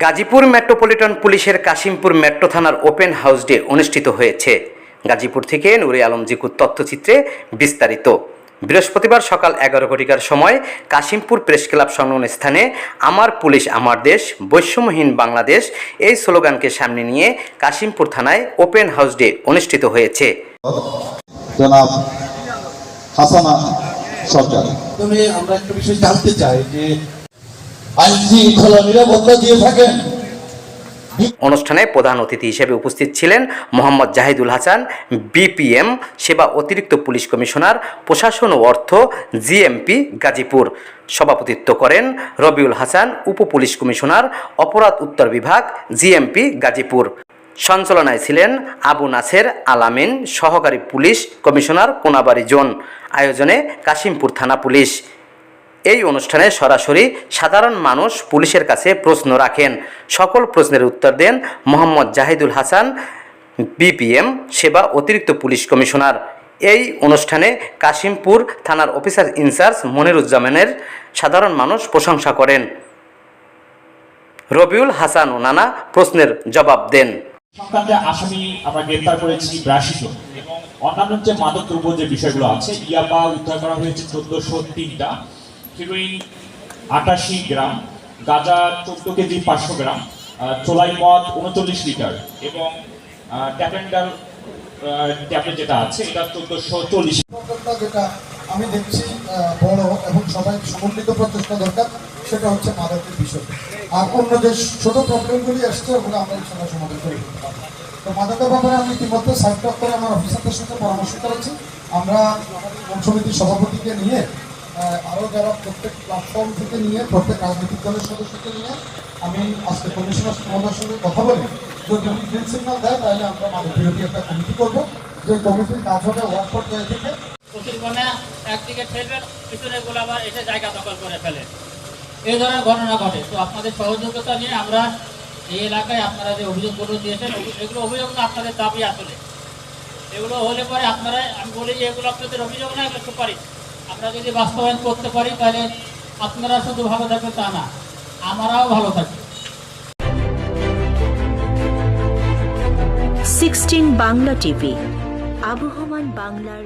Gazipur metropolitan পুলিশের Kashimpur metro থানার open house day অনুষ্ঠিত হয়েছে। গাজীপুর থেকে নুরে আলম জিকুর তথ্যচিত্রে বিস্তারিত। বৃহস্পতিবার সকাল এগারো ঘটিকার সময় কাশিমপুর প্রেস ক্লাব সংলগ্ন স্থানে আমার পুলিশ আমার দেশ বৈষম্যহীন বাংলাদেশ এই স্লোগানকে সামনে নিয়ে কাশিমপুর থানায় ওপেন হাউস ডে অনুষ্ঠিত হয়েছে। জনাব হাসানা সরকার। আমরা একটা বিষয় জানতে চাই যে অনুষ্ঠানে প্রধান অতিথি হিসেবে উপস্থিত ছিলেন মোহাম্মদ জাহিদুল হাসান, বিপিএম, সেবা অতিরিক্ত পুলিশ কমিশনার, প্রশাসন ও অর্থ, জিএমপি, গাজীপুর। সভাপতিত্ব করেন রবিউল হাসান, উপ পুলিশ কমিশনার, অপরাধ উত্তর বিভাগ, জিএমপি, গাজীপুর। সঞ্চালনায় ছিলেন আবু নাসের আলামিন সহকারী পুলিশ কমিশনার কোনাবাড়ি জোন। আয়োজনে কাশিমপুর থানা পুলিশ। এই অনুষ্ঠানে সরাসরি সাধারণ মানুষ পুলিশের কাছে প্রশ্ন রাখেন। সকল প্রশ্নের উত্তর দেন মোহাম্মদ জাহিদুল হাসান, বিপিএম, সেবা অতিরিক্ত পুলিশ কমিশনার। এই অনুষ্ঠানে কাশিমপুর থানার অফিসার ইনচার্জ মনিরুজ্জামানের সাধারণ মানুষ প্রশংসা করেন। রবিউল হাসান ও নানা প্রশ্নের জবাব দেন। আসামি আমরা গ্রেপ্তার করেছি এবং অন্যান্য যে মাদক দ্রব্য যে বিষয়গুলো আছে, ইয়াবা উদ্ধার করা হয়েছে চোদ্দশো তিনটা। হিরোইন আটাশি গ্রাম, গাঁজা চোদ্দ কেজি পাঁচশো গ্রাম চোলাই মদ উনচল্লিশ লিটার এবং ট্যাপেন্ডার ট্যাবলেট যেটা আছে, এটা চোদ্দশো চল্লিশ। যেটা আমি দেখছি বড় এবং সবাই সমন্বিত প্রচেষ্টা দরকার, সেটা হচ্ছে মাদকের বিষয়। আর অন্য যে ছোট প্রবলেমগুলি আসছে, ওগুলো আমরা ইনশাল্লাহ সমাধান করে তো মাদকের ব্যাপারে আমি ইতিমধ্যে সাইড করে আমার অফিসারদের সাথে পরামর্শ করেছি। আমরা সমিতির সভাপতিকে নিয়ে আহ, আরও যারা প্রত্যেক প্ল্যাটফর্ম থেকে নিয়ে প্রত্যেক রাজনৈতিক দলের সদস্যকে নিয়ে আমি আজকে কমিশনার মহোদয়ের সঙ্গে কথা বলি। যদি উনি গ্রিন সিগন্যাল দেয় তাহলে আমরা মাদক বিরোধী একটা কমিটি করব। যে কমিটির কাজ হবে ওয়ার্ক পর্যায়ে থেকে একদিকে ঠেলবেন পিছনে গুলো আবার এসে জায়গা দখল করে ফেলে। এই ধরনের ঘটনা ঘটে। তো আপনাদের সহযোগিতা নিয়ে আমরা এই এলাকায় আপনারা যে অভিযোগগুলো দিয়েছেন এগুলো অভিযোগ না আপনাদের দাবি আসলে। এগুলো হলে পরে আপনারা আমি বলি যে এগুলো আপনাদের অভিযোগ না এগুলো সুপারিশ। আমরা যদি বাস্তবায়ন করতে পারি, তাহলে আপনারা শুধু ভালো থাকবে তা না, আমরাও ভালো থাকি সিক্সটিন বাংলা টিভি, আবহমান বাংলার